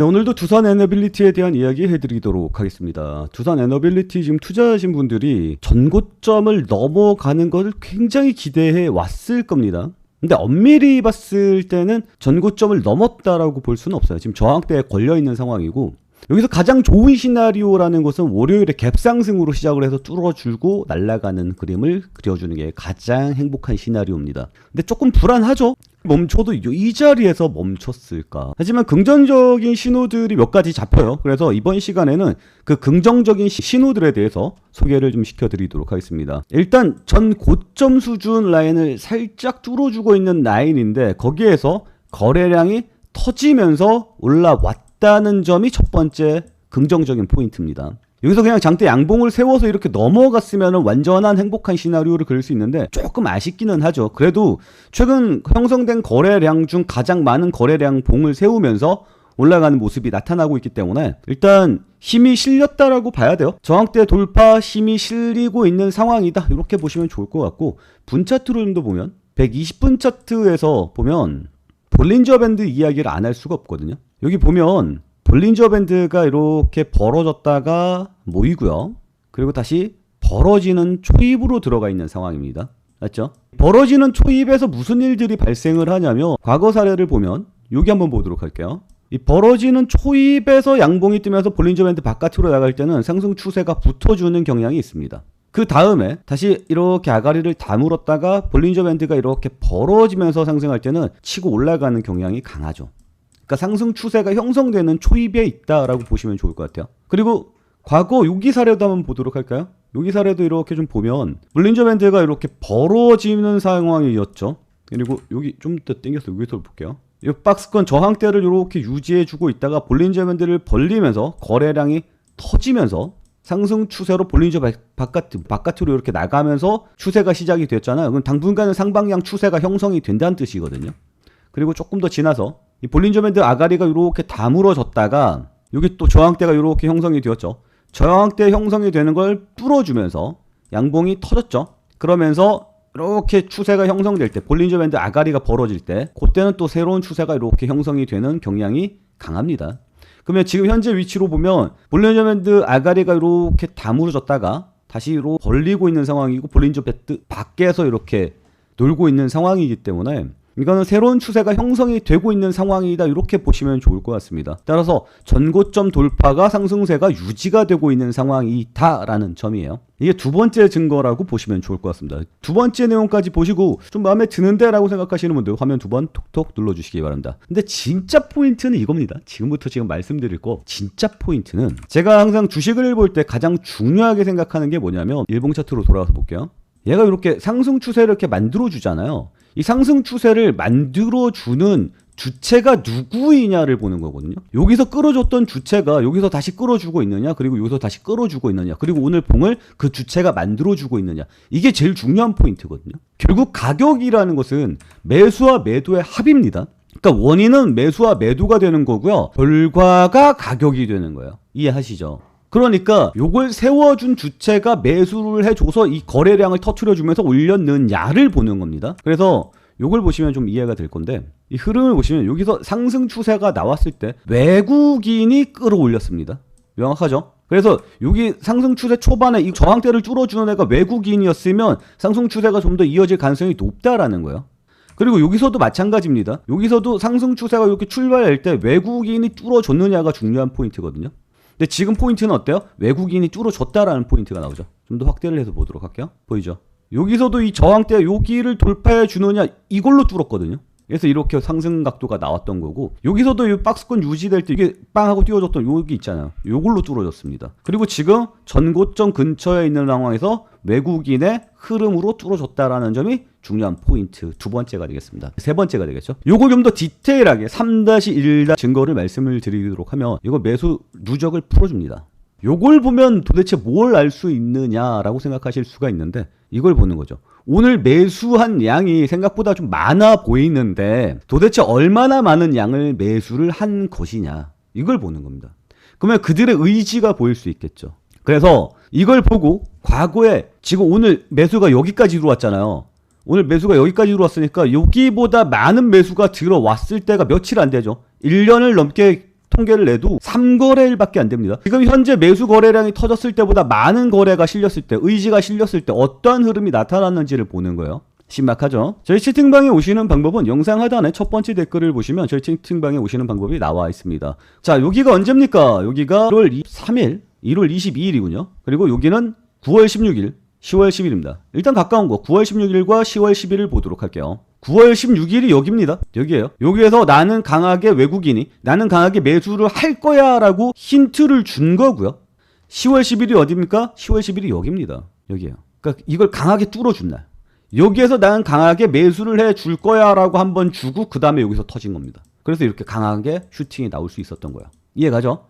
네, 오늘도 두산 에너빌리티에 대한 이야기 해드리도록 하겠습니다. 두산 에너빌리티 지금 투자하신 분들이 전고점을 넘어가는 것을 굉장히 기대해 왔을 겁니다. 근데 엄밀히 봤을 때는 전고점을 넘었다라고 볼 수는 없어요. 지금 저항대에 걸려 있는 상황이고 여기서 가장 좋은 시나리오라는 것은 월요일에 갭상승으로 시작을 해서 뚫어주고 날아가는 그림을 그려주는 게 가장 행복한 시나리오입니다. 근데 조금 불안하죠? 멈춰도 이 자리에서 멈췄을까? 하지만 긍정적인 신호들이 몇 가지 잡혀요. 그래서 이번 시간에는 그 긍정적인 신호들에 대해서 소개를 좀 시켜드리도록 하겠습니다. 일단 전 고점 수준 라인을 살짝 뚫어주고 있는 라인인데 거기에서 거래량이 터지면서 올라왔 있다는 점이 첫 번째 긍정적인 포인트입니다. 여기서 그냥 장대 양봉을 세워서 이렇게 넘어갔으면 완전한 행복한 시나리오를 그릴 수 있는데 조금 아쉽기는 하죠. 그래도 최근 형성된 거래량 중 가장 많은 거래량 봉을 세우면서 올라가는 모습이 나타나고 있기 때문에 일단 힘이 실렸다라고 봐야 돼요. 저항대 돌파 힘이 실리고 있는 상황이다. 이렇게 보시면 좋을 것 같고 분차트로 보면 120분 차트에서 보면 볼린저 밴드 이야기를 안 할 수가 없거든요. 여기 보면 볼린저 밴드가 이렇게 벌어졌다가 모이고요. 그리고 다시 벌어지는 초입으로 들어가 있는 상황입니다. 맞죠? 벌어지는 초입에서 무슨 일들이 발생을 하냐면 과거 사례를 보면 여기 한번 보도록 할게요. 이 벌어지는 초입에서 양봉이 뜨면서 볼린저 밴드 바깥으로 나갈 때는 상승 추세가 붙어주는 경향이 있습니다. 그 다음에 다시 이렇게 아가리를 다물었다가 볼린저 밴드가 이렇게 벌어지면서 상승할 때는 치고 올라가는 경향이 강하죠. 그러니까 상승 추세가 형성되는 초입에 있다라고 보시면 좋을 것 같아요. 그리고 과거 여기 사례도 한번 보도록 할까요? 여기 사례도 이렇게 좀 보면 볼린저 밴드가 이렇게 벌어지는 상황이었죠. 그리고 여기 좀 더 땡겨서 여기서 볼게요. 이 박스권 저항대를 이렇게 유지해주고 있다가 볼린저 밴드를 벌리면서 거래량이 터지면서 상승 추세로 볼린저 바깥, 바깥으로 이렇게 나가면서 추세가 시작이 됐잖아요. 그럼 당분간은 상방향 추세가 형성이 된다는 뜻이거든요. 그리고 조금 더 지나서 이 볼린저 밴드 아가리가 이렇게 다물어졌다가 여기 또 저항대가 이렇게 형성이 되었죠. 저항대 형성이 되는 걸 뚫어주면서 양봉이 터졌죠. 그러면서 이렇게 추세가 형성될 때 볼린저 밴드 아가리가 벌어질 때 그때는 또 새로운 추세가 이렇게 형성이 되는 경향이 강합니다. 그러면 지금 현재 위치로 보면 볼린저 밴드 아가리가 이렇게 다물어졌다가 다시 로 벌리고 있는 상황이고 볼린저 밴드 밖에서 이렇게 놀고 있는 상황이기 때문에 이거는 새로운 추세가 형성이 되고 있는 상황이다 이렇게 보시면 좋을 것 같습니다. 따라서 전고점 돌파가 상승세가 유지가 되고 있는 상황이다라는 점이에요. 이게 두 번째 증거라고 보시면 좋을 것 같습니다. 두 번째 내용까지 보시고 좀 마음에 드는데라고 생각하시는 분들 화면 두 번 톡톡 눌러주시기 바랍니다. 근데 진짜 포인트는 이겁니다. 지금부터 지금 말씀드릴 거 진짜 포인트는 제가 항상 주식을 볼 때 가장 중요하게 생각하는 게 뭐냐면 일봉 차트로 돌아가서 볼게요. 얘가 이렇게 상승 추세를 이렇게 만들어 주잖아요. 이 상승 추세를 만들어 주는 주체가 누구이냐를 보는 거거든요. 여기서 끌어줬던 주체가 여기서 다시 끌어주고 있느냐, 그리고 여기서 다시 끌어주고 있느냐, 그리고 오늘 봉을 그 주체가 만들어주고 있느냐. 이게 제일 중요한 포인트거든요. 결국 가격이라는 것은 매수와 매도의 합입니다. 그러니까 원인은 매수와 매도가 되는 거고요. 결과가 가격이 되는 거예요. 이해하시죠? 그러니까 요걸 세워준 주체가 매수를 해줘서 이 거래량을 터트려주면서 올렸느냐를 보는 겁니다. 그래서 요걸 보시면 좀 이해가 될 건데 이 흐름을 보시면 여기서 상승 추세가 나왔을 때 외국인이 끌어올렸습니다. 명확하죠? 그래서 여기 상승 추세 초반에 이 저항대를 뚫어주는 애가 외국인이었으면 상승 추세가 좀 더 이어질 가능성이 높다라는 거예요. 그리고 여기서도 마찬가지입니다. 여기서도 상승 추세가 이렇게 출발할 때 외국인이 뚫어줬느냐가 중요한 포인트거든요. 근데 지금 포인트는 어때요? 외국인이 뚫어줬다라는 포인트가 나오죠. 좀 더 확대를 해서 보도록 할게요. 보이죠? 여기서도 이 저항대 여기를 돌파해 주느냐 이걸로 뚫었거든요. 그래서 이렇게 상승 각도가 나왔던 거고 여기서도 이 박스권 유지될 때 이게 빵 하고 뛰어졌던 여기 있잖아요. 요걸로 뚫어졌습니다. 그리고 지금 전고점 근처에 있는 상황에서 외국인의 흐름으로 뚫어졌다라는 점이 중요한 포인트 두 번째가 되겠습니다. 세 번째가 되겠죠. 요걸 좀 더 디테일하게 3-1 증거를 말씀을 드리도록 하면 이거 매수 누적을 풀어줍니다. 요걸 보면 도대체 뭘 알 수 있느냐라고 생각하실 수가 있는데 이걸 보는 거죠. 오늘 매수한 양이 생각보다 좀 많아 보이는데 도대체 얼마나 많은 양을 매수를 한 것이냐 이걸 보는 겁니다. 그러면 그들의 의지가 보일 수 있겠죠. 그래서 이걸 보고 과거에 지금 오늘 매수가 여기까지 들어왔잖아요. 오늘 매수가 여기까지 들어왔으니까 여기보다 많은 매수가 들어왔을 때가 며칠 안 되죠. 1년을 넘게 통계를 내도 3거래일밖에 안 됩니다. 지금 현재 매수 거래량이 터졌을 때보다 많은 거래가 실렸을 때, 의지가 실렸을 때 어떠한 흐름이 나타났는지를 보는 거예요. 신박하죠? 저희 채팅방에 오시는 방법은 영상 하단에 첫 번째 댓글을 보시면 저희 채팅방에 오시는 방법이 나와 있습니다. 자, 여기가 언제입니까? 여기가 1월 3일, 1월 22일이군요. 그리고 여기는 9월 16일, 10월 10일입니다. 일단 가까운 거 9월 16일과 10월 10일을 보도록 할게요. 9월 16일이 여기입니다. 여기에요. 여기에서 나는 강하게 외국인이 나는 강하게 매수를 할 거야라고 힌트를 준 거고요. 10월 10일이 어디입니까? 10월 10일이 여기입니다. 여기에요. 그러니까 이걸 강하게 뚫어준 날. 여기에서 나는 강하게 매수를 해 줄 거야라고 한번 주고 그 다음에 여기서 터진 겁니다. 그래서 이렇게 강하게 슈팅이 나올 수 있었던 거야. 이해 가죠?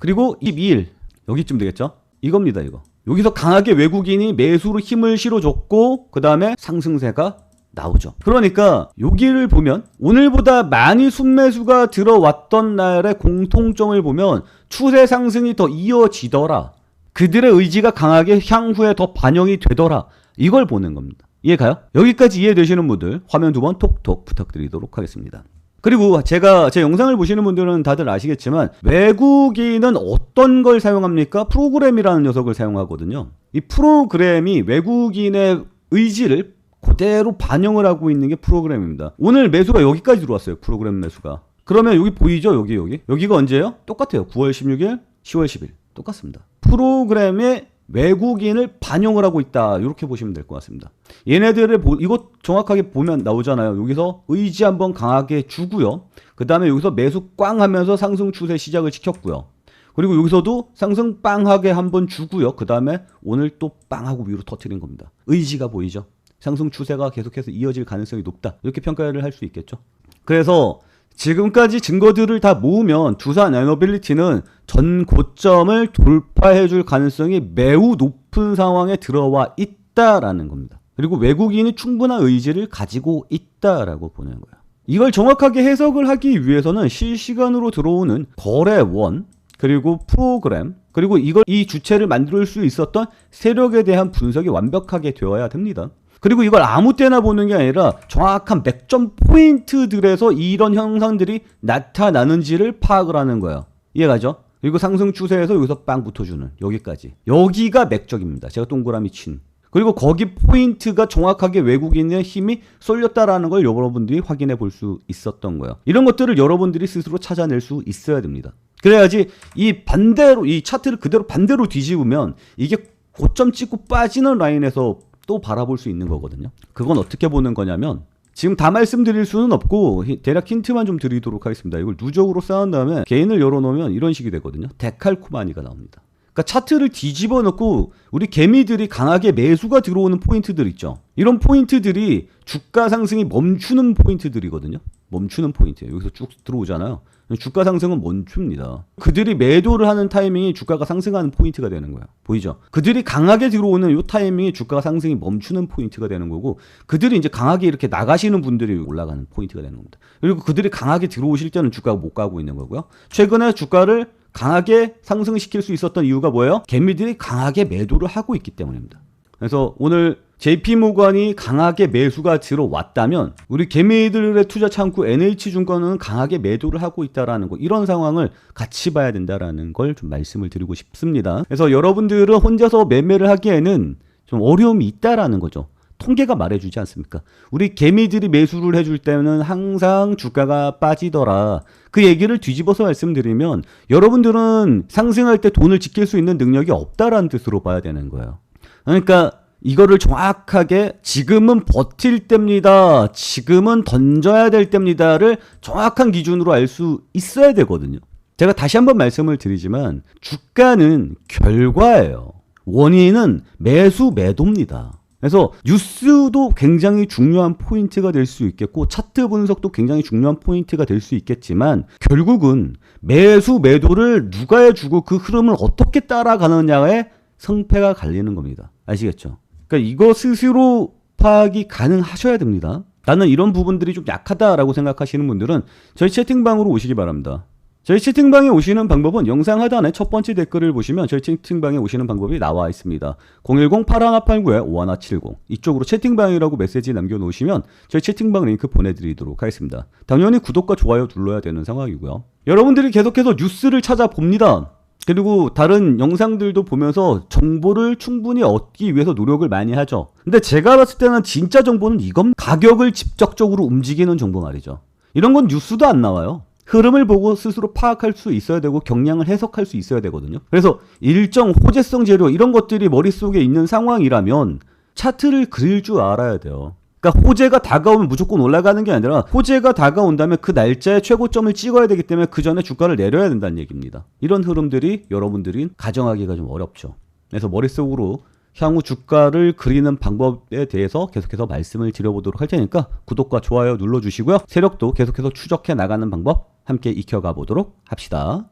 그리고 22일 여기쯤 되겠죠? 이겁니다 이거. 여기서 강하게 외국인이 매수로 힘을 실어줬고 그 다음에 상승세가 나오죠. 그러니까 여기를 보면 오늘보다 많이 순매수가 들어왔던 날의 공통점을 보면 추세 상승이 더 이어지더라. 그들의 의지가 강하게 향후에 더 반영이 되더라. 이걸 보는 겁니다. 이해가요? 여기까지 이해되시는 분들 화면 두 번 톡톡 부탁드리도록 하겠습니다. 그리고 제가 제 영상을 보시는 분들은 다들 아시겠지만 외국인은 어떤 걸 사용합니까? 프로그램이라는 녀석을 사용하거든요. 이 프로그램이 외국인의 의지를 그대로 반영을 하고 있는 게 프로그램입니다. 오늘 매수가 여기까지 들어왔어요. 프로그램 매수가. 그러면 여기 보이죠? 여기 여기. 여기가 언제예요? 똑같아요. 9월 16일, 10월 10일. 똑같습니다. 프로그램에 외국인을 반영을 하고 있다. 이렇게 보시면 될 것 같습니다. 얘네들을 보, 이거 정확하게 보면 나오잖아요. 여기서 의지 한번 강하게 주고요. 그 다음에 여기서 매수 꽝 하면서 상승 추세 시작을 시켰고요. 그리고 여기서도 상승 빵하게 한번 주고요. 그 다음에 오늘 또 빵하고 위로 터트린 겁니다. 의지가 보이죠? 상승 추세가 계속해서 이어질 가능성이 높다. 이렇게 평가를 할 수 있겠죠. 그래서 지금까지 증거들을 다 모으면 두산 에너빌리티는 전 고점을 돌파해 줄 가능성이 매우 높은 상황에 들어와 있다라는 겁니다. 그리고 외국인이 충분한 의지를 가지고 있다라고 보는 거예요. 이걸 정확하게 해석을 하기 위해서는 실시간으로 들어오는 거래원 그리고 프로그램 그리고 이걸 이 주체를 만들 수 있었던 세력에 대한 분석이 완벽하게 되어야 됩니다. 그리고 이걸 아무 때나 보는 게 아니라 정확한 맥점 포인트들에서 이런 현상들이 나타나는지를 파악을 하는 거예요. 이해가죠? 그리고 상승 추세에서 여기서 빵 붙어주는 여기까지. 여기가 맥적입니다. 제가 동그라미 친. 그리고 거기 포인트가 정확하게 외국인의 힘이 쏠렸다라는 걸 여러분들이 확인해 볼 수 있었던 거예요. 이런 것들을 여러분들이 스스로 찾아낼 수 있어야 됩니다. 그래야지 이 반대로 이 차트를 그대로 반대로 뒤집으면 이게 고점 찍고 빠지는 라인에서 또 바라볼 수 있는 거거든요. 그건 어떻게 보는 거냐면 지금 다 말씀드릴 수는 없고 대략 힌트만 좀 드리도록 하겠습니다. 이걸 누적으로 쌓은 다음에 개인을 열어놓으면 이런 식이 되거든요. 데칼코마니가 나옵니다. 그러니까 차트를 뒤집어 놓고 우리 개미들이 강하게 매수가 들어오는 포인트들 있죠. 이런 포인트들이 주가 상승이 멈추는 포인트들이거든요. 멈추는 포인트. 여기서 쭉 들어오잖아요. 주가 상승은 멈춥니다. 그들이 매도를 하는 타이밍이 주가가 상승하는 포인트가 되는 거예요. 보이죠? 그들이 강하게 들어오는 이 타이밍이 주가 상승이 멈추는 포인트가 되는 거고 그들이 이제 강하게 이렇게 나가시는 분들이 올라가는 포인트가 되는 겁니다. 그리고 그들이 강하게 들어오실 때는 주가가 못 가고 있는 거고요. 최근에 주가를 강하게 상승시킬 수 있었던 이유가 뭐예요? 개미들이 강하게 매도를 하고 있기 때문입니다. 그래서 오늘 JP모건이 강하게 매수가 들어왔다면 우리 개미들의 투자 창구 NH증권은 강하게 매도를 하고 있다라는 거 이런 상황을 같이 봐야 된다라는 걸 좀 말씀을 드리고 싶습니다. 그래서 여러분들은 혼자서 매매를 하기에는 좀 어려움이 있다라는 거죠. 통계가 말해주지 않습니까? 우리 개미들이 매수를 해줄 때는 항상 주가가 빠지더라. 그 얘기를 뒤집어서 말씀드리면 여러분들은 상승할 때 돈을 지킬 수 있는 능력이 없다라는 뜻으로 봐야 되는 거예요. 그러니까 이거를 정확하게 지금은 버틸 때입니다. 지금은 던져야 될 때입니다를 정확한 기준으로 알 수 있어야 되거든요. 제가 다시 한번 말씀을 드리지만 주가는 결과예요. 원인은 매수 매도입니다. 그래서 뉴스도 굉장히 중요한 포인트가 될 수 있겠고 차트 분석도 굉장히 중요한 포인트가 될 수 있겠지만 결국은 매수 매도를 누가 해주고 그 흐름을 어떻게 따라가느냐에 성패가 갈리는 겁니다. 아시겠죠? 그러니까 이거 스스로 파악이 가능하셔야 됩니다. 나는 이런 부분들이 좀 약하다라고 생각하시는 분들은 저희 채팅방으로 오시기 바랍니다. 저희 채팅방에 오시는 방법은 영상 하단에 첫 번째 댓글을 보시면 저희 채팅방에 오시는 방법이 나와 있습니다. 010-8189-5170 이쪽으로 채팅방이라고 메시지 남겨놓으시면 저희 채팅방 링크 보내드리도록 하겠습니다. 당연히 구독과 좋아요 눌러야 되는 상황이고요. 여러분들이 계속해서 뉴스를 찾아봅니다. 그리고 다른 영상들도 보면서 정보를 충분히 얻기 위해서 노력을 많이 하죠. 근데 제가 봤을 때는 진짜 정보는 이건 가격을 직접적으로 움직이는 정보 말이죠. 이런 건 뉴스도 안 나와요. 흐름을 보고 스스로 파악할 수 있어야 되고 경량을 해석할 수 있어야 되거든요. 그래서 일정 호재성 재료 이런 것들이 머릿속에 있는 상황이라면 차트를 그릴 줄 알아야 돼요. 그러니까 호재가 다가오면 무조건 올라가는 게 아니라 호재가 다가온다면 그 날짜에 최고점을 찍어야 되기 때문에 그 전에 주가를 내려야 된다는 얘기입니다. 이런 흐름들이 여러분들이 가정하기가 좀 어렵죠. 그래서 머릿속으로 향후 주가를 그리는 방법에 대해서 계속해서 말씀을 드려보도록 할 테니까 구독과 좋아요 눌러주시고요. 세력도 계속해서 추적해 나가는 방법 함께 익혀가 보도록 합시다.